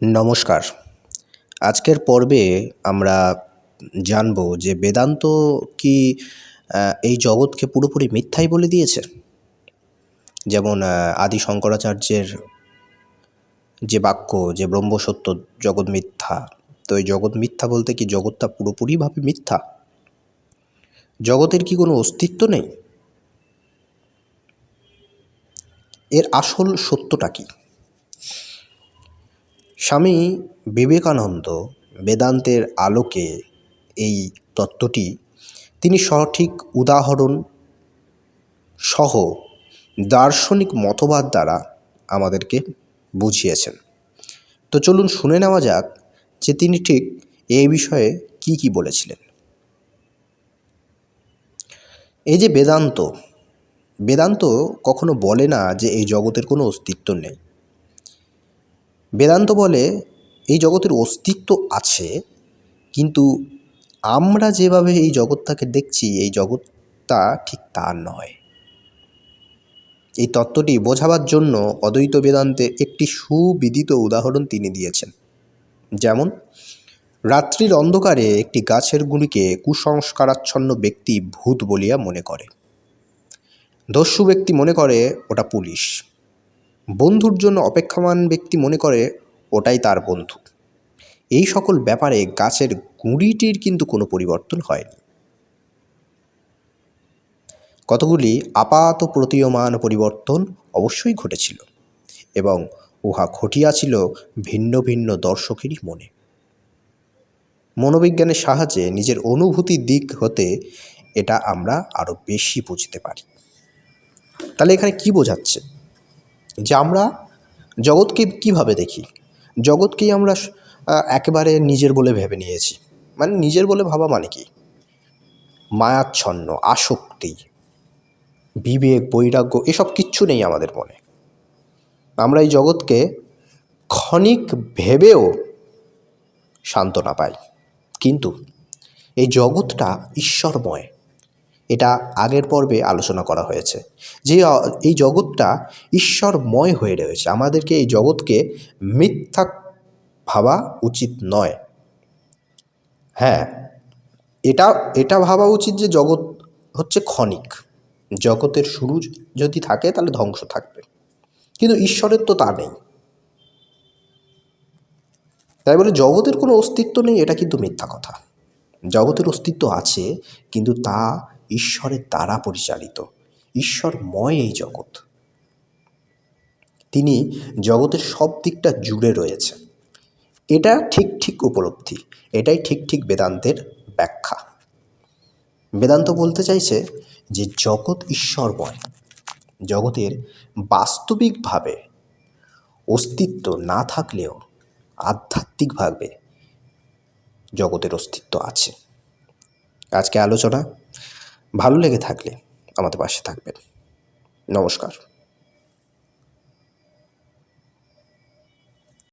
নমস্কার। আজকের পর্বে আমরা জানব যে বেদান্ত কি এই জগৎকে পুরোপুরি মিথ্যাই বলে দিয়েছে? যেমন আদি শঙ্করাচার্যের যে বাক্য যে ব্রহ্ম সত্য জগৎ মিথ্যা, তো এই জগৎ মিথ্যা বলতে কি জগৎটা পুরোপুরিভাবে মিথ্যা? জগতের কি কোনো অস্তিত্ব নেই? এর আসল সত্যটা কি? স্বামী বিবেকানন্দ বেদান্তের আলোকে এই তত্ত্বটি তিনি সঠিক উদাহরণ সহ দার্শনিক মতবাদ দ্বারা আমাদেরকে বুঝিয়েছেন। তো চলুন শুনে নেওয়া যাক যে তিনি ঠিক এই বিষয়ে কি কি বলেছিলেন। এই যে বেদান্ত বেদান্ত কখনো বলে না যে এই জগতের কোনো অস্তিত্ব নেই। বেদান্ত বলে, এই জগতের অস্তিত্ব আছে, কিন্তু আমরা যেভাবে এই জগৎটাকে দেখছি, এই জগৎটা ঠিক তা নয়। এই তত্ত্বটি বোঝাবার জন্য অদ্বৈত বেদান্তে একটি সুবিদিত উদাহরণ তিনি দিয়েছেন। যেমন, রাত্রির অন্ধকারে একটি গাছের গুঁড়িকে কুসংস্কারাচ্ছন্ন ব্যক্তি ভূত বলিয়া মনে করে। দস্যু ব্যক্তি মনে করে, ওটা পুলিশ। বন্ধুর জন্য অপেক্ষমান ব্যক্তি মনে করে, ওটাই তার বন্ধু। এই সকল ব্যাপারে গাছের গুঁড়িটির কিন্তু কোনো পরিবর্তন হয়নি। কতগুলি আপাত প্রতীয়মান পরিবর্তন অবশ্যই ঘটেছিল এবং উহা ঘটিয়াছিল ভিন্ন ভিন্ন দর্শকেরই মনে। মনোবিজ্ঞানের সাহায্যে নিজের অনুভূতির দিক হতে এটা আমরা আরও বেশি বুঝতে পারি। তাহলে এখানে কি বোঝাচ্ছে? যে আমরা জগৎকে কীভাবে দেখি? জগৎকেই আমরা একেবারে নিজের বলে ভেবে নিয়েছি। মানে নিজের বলে ভাবা মানে কি? মায়াচ্ছন্ন, আসক্তি, বিবেক, বৈরাগ্য এসব কিচ্ছু নেই আমাদের মনে। আমরা এই জগৎকে ক্ষণিক ভেবেও সান্ত্বনা পাই। কিন্তু এই জগৎটা ঈশ্বরময়। এটা আগের পর্বে আলোচনা করা হয়েছে। যে এই জগৎটা ঈশ্বরময় হয়ে রয়েছে। আমাদেরকে এই জগৎকে মিথ্যা ভাবা উচিত নয়। হ্যাঁ এটা এটা ভাবা উচিত যে জগৎ হচ্ছে ক্ষণিক। জগতের শুরু যদি থাকে তাহলে ধ্বংস থাকবে। কিন্তু ঈশ্বরের তো তা নেই। তাই বলে জগতের কোনো অস্তিত্ব নেই, এটা কিন্তু মিথ্যা কথা। জগতের অস্তিত্ব আছে, কিন্তু তা ঈশ্বরের দ্বারা পরিচালিত। ঈশ্বরময় এই জগৎ। তিনি জগতের সব দিকটা জুড়ে রয়েছে এটা ঠিক ঠিক উপলব্ধি। এটাই ঠিক ঠিক বেদান্তের ব্যাখ্যা। বেদান্ত বলতে চাইছে যে জগৎ ঈশ্বরময়। জগতের বাস্তবিকভাবে অস্তিত্ব না থাকলেও আধ্যাত্মিকভাবে জগতের অস্তিত্ব আছে। আজকে আলোচনা ভালো লেগে থাকলে আমাদের পাশে থাকবেন। নমস্কার।